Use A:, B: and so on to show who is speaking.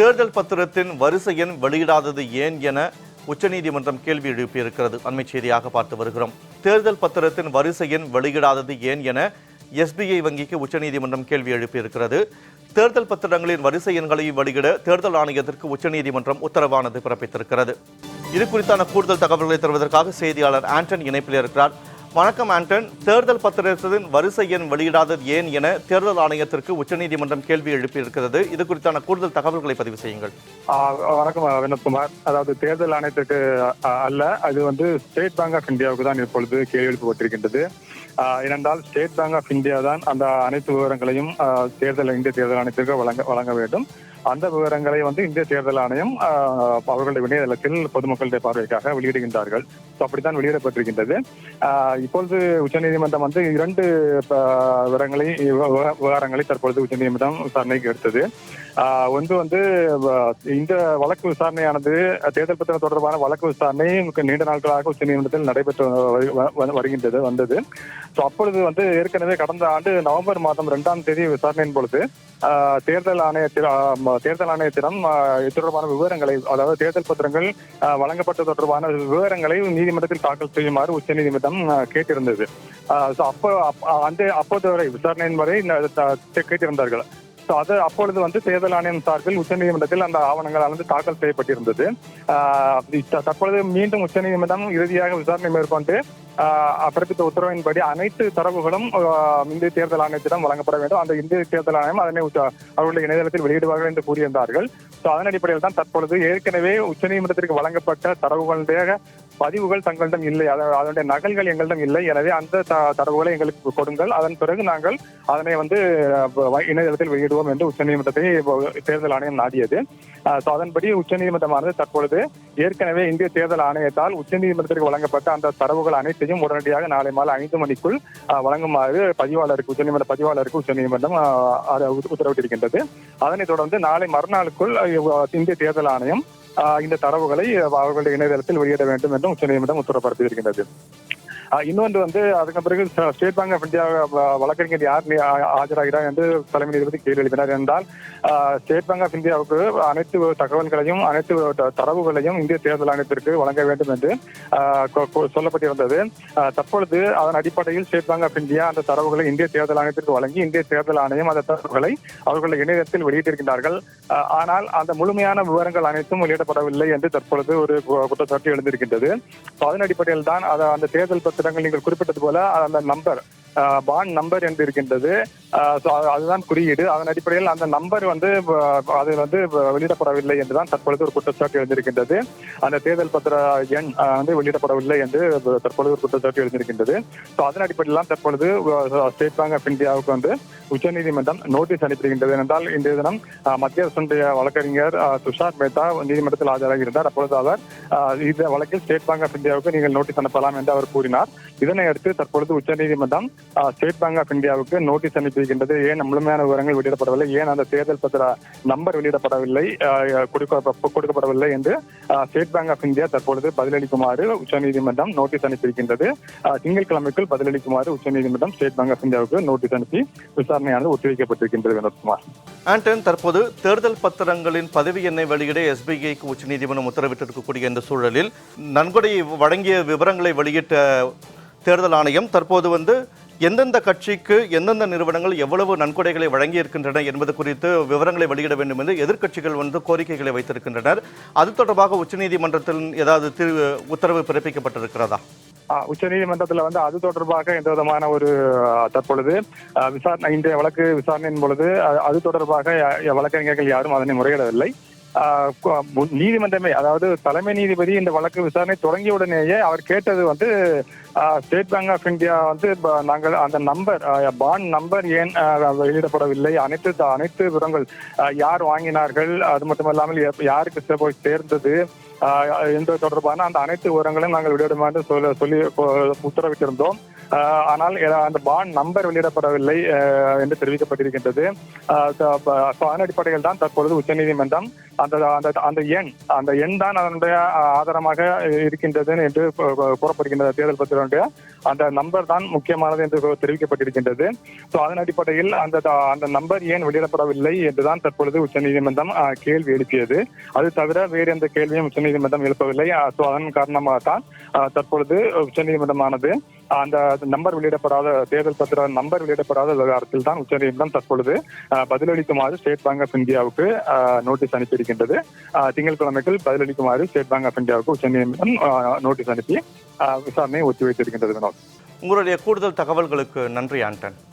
A: தேர்தல் பத்திரத்தின் வரிசை எண் வெளியிடாதது ஏன் என உச்சநீதிமன்றம் கேள்வி எழுப்பியிருக்கிறது. அண்மை செய்தியாக பார்த்து வருகிறோம். தேர்தல் பத்திரத்தின் வரிசை எண் வெளியிடாதது ஏன் என எஸ்பிஐ வங்கிக்கு உச்சநீதிமன்றம் கேள்வி எழுப்பியிருக்கிறது. தேர்தல் பத்திரங்களின் வரிசை எண்களை வெளியிட தேர்தல் ஆணையத்திற்கு உச்சநீதிமன்றம் உத்தரவானது பிறப்பித்திருக்கிறது. இது குறித்தான கூடுதல் தகவல்களை தருவதற்காக செய்தியாளர் ஆண்டன் இணைப்பில் இருக்கிறார். வணக்கம் ஆண்டன். தேர்தல் பத்திரத்தின் வரிசை எண் வெளியிடாதது ஏன் என தேர்தல் ஆணையத்திற்கு உச்சநீதிமன்றம் கேள்வி எழுப்பியிருக்கிறது. இது குறித்தான கூடுதல் தகவல்களை பதிவு செய்யுங்கள்.
B: வணக்கம் வினோத்குமார் அதாவது தேர்தல் ஆணையத்திற்கு அல்ல அது வந்து ஸ்டேட் பேங்க் ஆஃப் இந்தியாவுக்கு தான் இப்பொழுது கேள்வி எழுப்பப்பட்டிருக்கின்றது ஏனென்றால் ஸ்டேட் பேங்க் ஆஃப் இந்தியா தான் அந்த அனைத்து விவரங்களையும் தேர்தல் இந்திய தேர்தல் ஆணையத்திற்கு வழங்க வழங்க வேண்டும். அந்த விவரங்களை வந்து இந்திய தேர்தல் ஆணையம் அவர்களுடைய இணையதளத்தில் பொதுமக்களுடைய பார்வைக்காக வெளியிடுகின்றார்கள். ஸோ அப்படித்தான் வெளியிடப்பட்டிருக்கின்றது. இப்பொழுது உச்சநீதிமன்றம் வந்து இரண்டு விவரங்களை விவகாரங்களை தற்பொழுது உச்சநீதிமன்றம் விசாரணைக்கு எடுத்தது. ஒன்று வந்து வ- இந்த வழக்கு விசாரணையானது தேர்தல் பத்திரம் தொடர்பான வழக்கு விசாரணை நீண்ட நாட்களாக உச்சநீதிமன்றத்தில் நடைபெற்று வ- வ- வருகின்றது வந்தது. ஸோ அப்பொழுது வந்து ஏற்கனவே கடந்த ஆண்டு நவம்பர் மாதம் இரண்டாம் தேதி விசாரணையின் பொழுது தேர்தல் ஆணையத்தில் தேர்தல் ஆணையத்திடம் இது தொடர்பான விவரங்களை அதாவது தேர்தல் பத்திரங்கள் வழங்கப்பட்ட தொடர்பான விவரங்களை நீதிமன்றத்தில் தாக்கல் செய்யுமாறு உச்சநீதிமன்றம் நீதிமன்றம் கேட்டிருந்தது. அப்போ அப்ப- அந்த அப்போது வரை விசாரணையின் வரை இந்த கேட்டிருந்தார்கள். ஸோ அது அப்பொழுது வந்து தேர்தல் ஆணையம் சார்பில் உச்சநீதிமன்றத்தில் அந்த ஆவணங்கள் வந்து தாக்கல் செய்யப்பட்டிருந்தது. தற்பொழுது மீண்டும் உச்சநீதிமன்றம் இறுதியாக விசாரணை மேற்கொண்டு பிறப்பித்த உத்தரவின்படி அனைத்து தரவுகளும் இந்திய தேர்தல் ஆணையத்திடம் வழங்கப்பட வேண்டும். அந்த இந்திய தேர்தல் ஆணையம் அதனை அவர்களுடைய இணையதளத்தில் வெளியிடுவார்கள் என்று கூறியிருந்தார்கள். ஸோ அதன் அடிப்படையில் தான் தற்பொழுது ஏற்கனவே உச்சநீதிமன்றத்திற்கு வழங்கப்பட்ட தரவுகளுடைய பதிவுகள் தங்களிடம் இல்லை. அதாவது அதனுடைய நகல்கள் எங்களிடம் இல்லை. எனவே அந்த த- தரவுகளை எங்களுக்கு கொடுங்கள். அதன் பிறகு நாங்கள் அதனை வந்து வ- இணையதளத்தில் வெளியிடுவோம் என்று உச்சநீதிமன்றத்தை தேர்தல் ஆணையம் நாடியது. ஸோ அதன்படி உச்சநீதிமன்றமானது தற்பொழுது ஏற்கனவே இந்திய தேர்தல் ஆணையத்தால் உச்சநீதிமன்றத்திற்கு வழங்கப்பட்ட அந்த தரவுகள் அனைத்தையும் உடனடியாக நாளை மாலை ஐந்து மணிக்குள் வழங்குமாறு பதிவாளருக்கு உச்சநீதிமன்ற பதிவாளருக்கு உச்சநீதிமன்றம் உத்தரவிட்டிருக்கின்றது. அதனைத் தொடர்ந்து நாளை மறுநாளுக்குள் இந்திய தேர்தல் ஆணையம் இந்த தரவுகளை அவர்களுடைய இணையதளத்தில் வெளியிட வேண்டும் என்றும் உச்சநீதிமன்றம் உத்தரவு பிறப்பித்திருக்கின்றது. இன்னொன்று வந்து அதுக்கு பிறகு ஸ்டேட் பேங்க் ஆஃப் இந்தியா வழக்கறிஞர் யார் ஆஜராகிறார் என்று தலைமை நீதிபதி கேள்வி எழுப்பினார் என்றால் ஸ்டேட் பேங்க் ஆஃப் இந்தியாவுக்கு அனைத்து தகவல்களையும் அனைத்து தரவுகளையும் இந்திய தேர்தல் ஆணையத்திற்கு வழங்க வேண்டும் என்று கொ- கொ- சொல்லப்பட்டிருந்தது. தற்பொழுது அதன் அடிப்படையில் ஸ்டேட் பேங்க் ஆஃப் இந்தியா அந்த தரவுகளை இந்திய தேர்தல் ஆணையத்திற்கு வழங்கி இந்திய தேர்தல் ஆணையம் அந்த தரவுகளை அவர்களுடைய இணையத்தில் வெளியிட்டிருக்கின்றார்கள். ஆனால் அந்த முழுமையான விவரங்கள் அனைத்தும் வெளியிடப்படவில்லை என்று தற்பொழுது ஒரு குற்றச்சாட்டு எழுந்திருக்கின்றது. அதன் அடிப்படையில் தான் அந்த தேர்தல் பத்திரங்கள் நீங்கள் குறிப்பிட்டது போல அந்த நம்பர் பாண்ட் நம்பர் என்று இருக்கின்றது. அதுதான் குறியீடு. அதன் அடிப்படையில் அந்த நம்பர் வந்து அது வந்து வெளியிடப்படவில்லை என்றுதான் தற்பொழுது ஒரு குற்றச்சாட்டு எழுந்திருக்கின்றது. அந்த தேர்தல் பத்திர எண் வந்து வெளியிடப்படவில்லை என்று தற்பொழுது ஒரு குற்றச்சாட்டு எழுந்திருக்கின்றது. ஸோ அதன் அடிப்படையில் தான் தற்பொழுது ஸ்டேட் பேங்க் ஆஃப் இந்தியாவுக்கு வந்து உச்சநீதிமன்றம் நோட்டீஸ் அனுப்பியிருக்கின்றது. என்றால் இன்றைய தினம் மத்திய அரசுடைய வழக்கறிஞர் துஷார் மேத்தா நீதிமன்றத்தில் ஆஜராகி இருந்தார். அப்பொழுது அவர் இந்த வழக்கில் ஸ்டேட் பேங்க் ஆஃப் இந்தியாவுக்கு நீங்கள் நோட்டீஸ் அனுப்பலாம் என்று அவர் கூறினார். இதனை அடுத்து தற்பொழுது உச்சநீதிமன்றம் ஸ்டேட் பேங்க் ஆஃப் இந்தியாவுக்கு நோட்டீஸ் அனுப்பி அனுப்பியிருக்கின்றது ஏன் முழுமையான விவரங்கள் வெளியிடப்படவில்லை? ஏன் அந்த தேர்தல் பத்திர நம்பர் வெளியிடப்படவில்லை? கொடுக்கப்படவில்லை என்று ஸ்டேட் பேங்க் ஆஃப் இந்தியா தற்பொழுது பதிலளிக்குமாறு உச்சநீதிமன்றம் நோட்டீஸ் அனுப்பியிருக்கின்றது. திங்கட்கிழமைக்குள் பதிலளிக்குமாறு உச்சநீதிமன்றம் ஸ்டேட் பேங்க் ஆஃப் இந்தியாவுக்கு நோட்டீஸ் அனுப்பி விசாரணையானது ஒத்திவைக்கப்பட்டிருக்கின்றது வினோத்குமார்.
A: ஆண்டன் தற்போது தேர்தல் பத்திரங்களின் பதவி எண்ணை வெளியிட எஸ்பிஐக்கு உச்சநீதிமன்றம் உத்தரவிட்டிருக்கக்கூடிய இந்த சூழலில் நன்கொடை வழங்கிய விவரங்களை வெளியிட்ட தேர்தல் ஆணையம் தற்போது வந்து எந்தெந்த கட்சிக்கு எந்தெந்த நிறுவனங்கள் எவ்வளவு நன்கொடைகளை வழங்கி இருக்கின்றன என்பது குறித்து விவரங்களை வெளியிட வேண்டும் என்று எதிர்க்கட்சிகள் வந்து கோரிக்கைகளை வைத்திருக்கின்றனர். அது தொடர்பாக உச்சநீதிமன்றத்தில் ஏதாவது திரு உத்தரவு பிறப்பிக்கப்பட்டிருக்கிறதா?
B: உச்சநீதிமன்றத்தில் வந்து அது தொடர்பாக எந்த விதமான ஒரு தற்பொழுது விசாரணை இன்றைய வழக்கு விசாரணையின் பொழுது அது தொடர்பாக வழக்கறிஞர்கள் யாரும் அதனை முறையிடவில்லை. நீதிமன்றமே அதாவது தலைமை நீதிபதி இந்த வழக்கு விசாரணை தொடங்கிய உடனேயே அவர் கேட்டது வந்து ஸ்டேட் பேங்க் ஆஃப் இந்தியா வந்து நாங்கள் அந்த நம்பர் பாண்ட் நம்பர் ஏன் வெளியிடப்படவில்லை? அனைத்து அனைத்து விவரங்கள் யார் வாங்கினார்கள்? அது மட்டுமல்லாமல் இல்லாமல் யாருக்கு போய் சேர்ந்தது? ஆஹ், என்பது தொடர்பான அந்த அனைத்து விவரங்களையும் நாங்கள் வெளியிடுமாறு சொல்ல சொல்லி உத்தரவிட்டிருந்தோம். ஆனால் அந்த பாண்ட் நம்பர் வெளியிடப்படவில்லை என்று தெரிவிக்கப்பட்டிருக்கின்றது. அதன் அடிப்படையில் தான் தற்பொழுது உச்சநீதிமன்றம் அந்த அந்த அந்த எண் அந்த எண் தான் அதனுடைய ஆதாரமாக இருக்கின்றது என்று கூறப்படுகின்றது. தேர்தல் பத்திரனுடைய அந்த நம்பர் தான் முக்கியமானது என்று தெரிவிக்கப்பட்டிருக்கின்றது. ஸோ அதன் அடிப்படையில் அந்த அந்த நம்பர் ஏன் வெளியிடப்படவில்லை என்றுதான் தற்பொழுது உச்சநீதிமன்றம் கேள்வி எழுப்பியது. அது தவிர வேறு எந்த கேள்வியும் உச்சநீதிமன்றம் எழுப்பவில்லை. ஸோ அதன் காரணமாக தான் தற்பொழுது உச்சநீதிமன்றமானது அந்த நம்பர் வெளியிடப்படாத தேர்தல் பத்திர நம்பர் வெளியிடப்படாத விவகாரத்தில் தான் உச்சநீதிமன்றம் தற்பொழுது பதிலளிக்குமாறு ஸ்டேட் பேங்க் ஆஃப் இந்தியாவுக்கு ஆஹ், நோட்டீஸ் அனுப்பியிருக்கின்றது. ஆஹ், திங்கட்கிழமைக்குள் பதிலளிக்குமாறு ஸ்டேட் பேங்க் ஆஃப் இந்தியாவுக்கு உச்சநீதிமன்றம் ஆஹ், நோட்டீஸ் அனுப்பி விசாரணையை ஒத்திவைத்திருக்கின்றது வினோத்.
A: உங்களுடைய கூடுதல் தகவல்களுக்கு நன்றி ஆண்டன்.